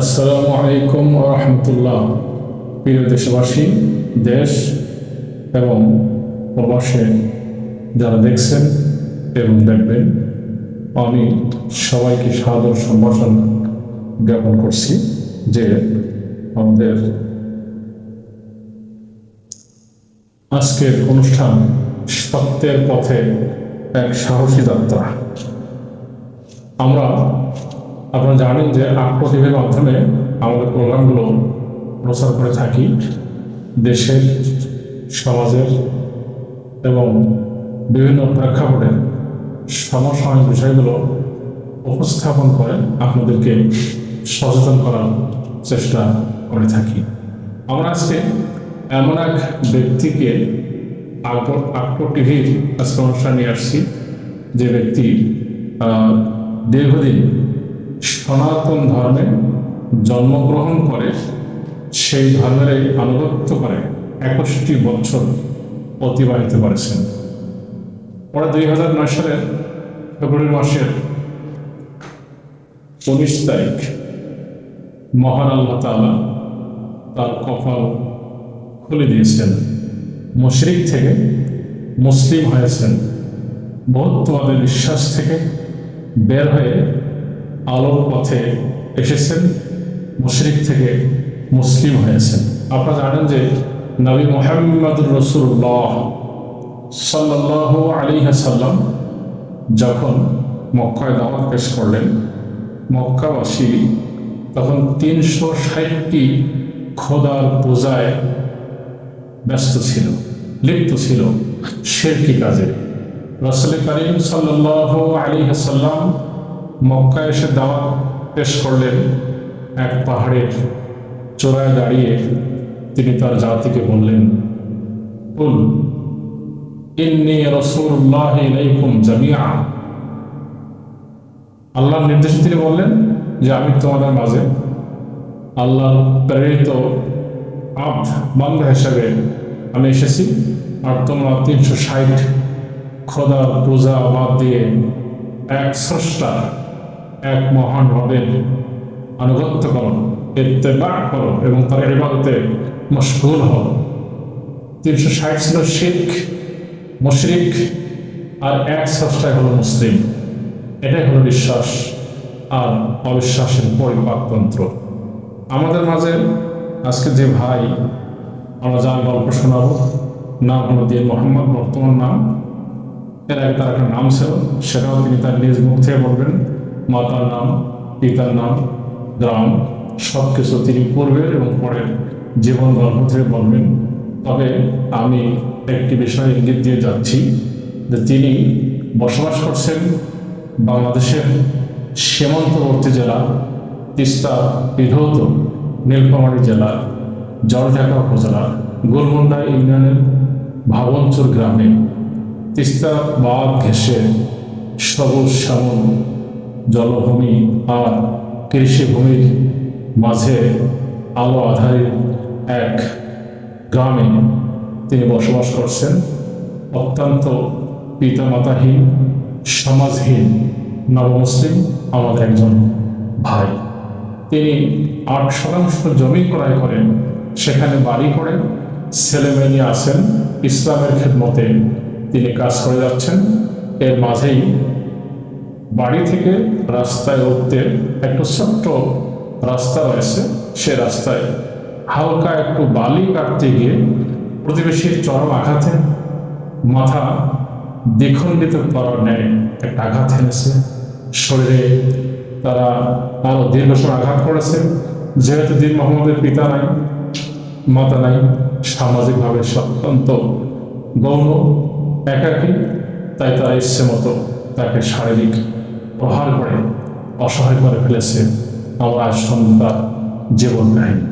আসসালামু আলাইকুম রহমতুল্লাহ। প্রিয় দেশবাসী, দেশ এবং প্রবাসে যারা দেখছেন এবং দেখবেন, আমি সবাইকে সাদর সম্ভাষণ জ্ঞাপন করছি যে আমাদের আজকের অনুষ্ঠান সত্যের পথে এক সাহসী যাত্রা। আমরা আপনারা জানেন যে আট টিভির মাধ্যমে আমাদের প্রোগ্রামগুলো প্রচার করে থাকি। দেশের, সমাজের এবং বিভিন্ন প্রেক্ষাপটের সমসাময়িক বিষয়গুলো উপস্থাপন করে আপনাদেরকে সচেতন করার চেষ্টা করে থাকি। আমরা আজকে এমন এক ব্যক্তিকে আকবর আকবর টিভির আজকে অনুষ্ঠান নিয়ে আসছি, যে ব্যক্তি দীর্ঘদিন সনাতন ধর্মে জন্মগ্রহণ করে সেই ধর্মের এই আনুগত্য করে একুশটি বছর অতিবাহিত করেছেন। ওরা দুই হাজার নয় সালের ফেব্রুয়ারি মাসের উনিশ তারিখ মহান আল্লাহ তালা তার কপাল খুলে দিয়েছেন। মুশরিক থেকে মুসলিম হয়েছেন। বৌদ্ধবাদের বিশ্বাস থেকে বের হয়ে আলোর পথে এসেছেন, মুশরিক থেকে মুসলিম হয়েছেন। আপনারা জানেন যে নবী মোহাম্মদুর রসুল্লাহ সাল্লাহ আলী সাল্লাম যখন মক্কায় দাওয়াত পেশ করলেন, মক্কাবাসী তখন তিনশো ষাটটি খোদার পূজায় ব্যস্ত ছিল, লিপ্ত ছিল শেরকি কাজে। রসুল করিম সাল্লাহ আলী সাল্লাম মক্কা এসে দাওয়াত পেশ করলেন এক পাহাড়ের চোরায় দাঁড়িয়ে তিনি তার জাতিকে বললেন, কুল ইন্নি রসুল্লাহ ইলাইকুম জামিয়া আল্লাহর নির্দেশে তিনি বললেন যে, আমি তোমাদের মাঝে আল্লাহ প্রেরিত আব্দ বান্ধা হিসাবে আমি এসেছি আর তোমরা তিনশো ষাট খোদার পূজা বাদ দিয়ে এক স্রষ্টা এক মহান রবের আনুগত্য করো, ইত্তেবা করো এবং তার ইবাদতে মশগুল হও। তিনশো ষাট ছিল শিখ মুশরিক, আর এক স্রষ্টাই হলো মুসলিম। এটাই হলো বিশ্বাস আর অবিশ্বাসের পরিপাকতন্ত্র আমাদের মাঝে আজকে যে ভাই, আমরা যার গল্প শোনাবো, নাম হলো দিয়ে মোহাম্মদ, বর্তমান নাম। এর আগে তার একটা নাম ছিল, সেটাও তিনি তার নিজ মুখ থেকে বলবেন। মাতার নাম, পিতার নাম, গ্রাম সব কিছু তিনি পূর্বের এবং পরের জীবন গল্প থেকে বলবেন। তবে আমি একটি বিষয় ইঙ্গিত দিয়ে যাচ্ছি যে তিনি বসবাস করছেন বাংলাদেশের সীমান্তবর্তী জেলা তিস্তা বিধৌত নীলফামারী জেলার জলঢাকা উপজেলার গোলমুন্ডা ইউনিয়নের ভাবনচুর গ্রামে। তিস্তা বাঁধ ঘেঁষে সবুজ শ্যামল জলভূমি আর কৃষিভূমির মাঝে আলো আধারিত এক গ্রামে তিনি বসবাস করছেন। অত্যন্ত পিতামাতাহীন, সমাজহীন, নবমুসলিম আমাদের একজন ভাই। তিনি আট শতাংশ জমি ক্রয় করেন, সেখানে বাড়ি করেন ছেলে মেয়ে নিয়ে আসেন। ইসলামের খেদমতে তিনি কাজ করে যাচ্ছেন। এর মাঝেই বাড়ি থেকে রাস্তায় উঠতে একটা ছোট্ট রাস্তা রয়েছে, সে রাস্তায় হালকা একটু বালি কাটতে গিয়ে প্রতিবেশীর চরম আঘাতে মাথা দ্বিখণ্ডিত করার ন্যায় একটা আঘাত এনেছে। শরীরে তারা আরও দীর্ঘ সময় আঘাত করেছে। যেহেতু দিন মোহাম্মদের পিতা নাই, মাতা নাই, সামাজিকভাবে অত্যন্ত গৌণ, একাকী, তাই তারা ইচ্ছে মতো তাকে শারীরিক প্রহার করে অসহায় করে ফেলেছে। আমার সন্তান জীবন কাহিনী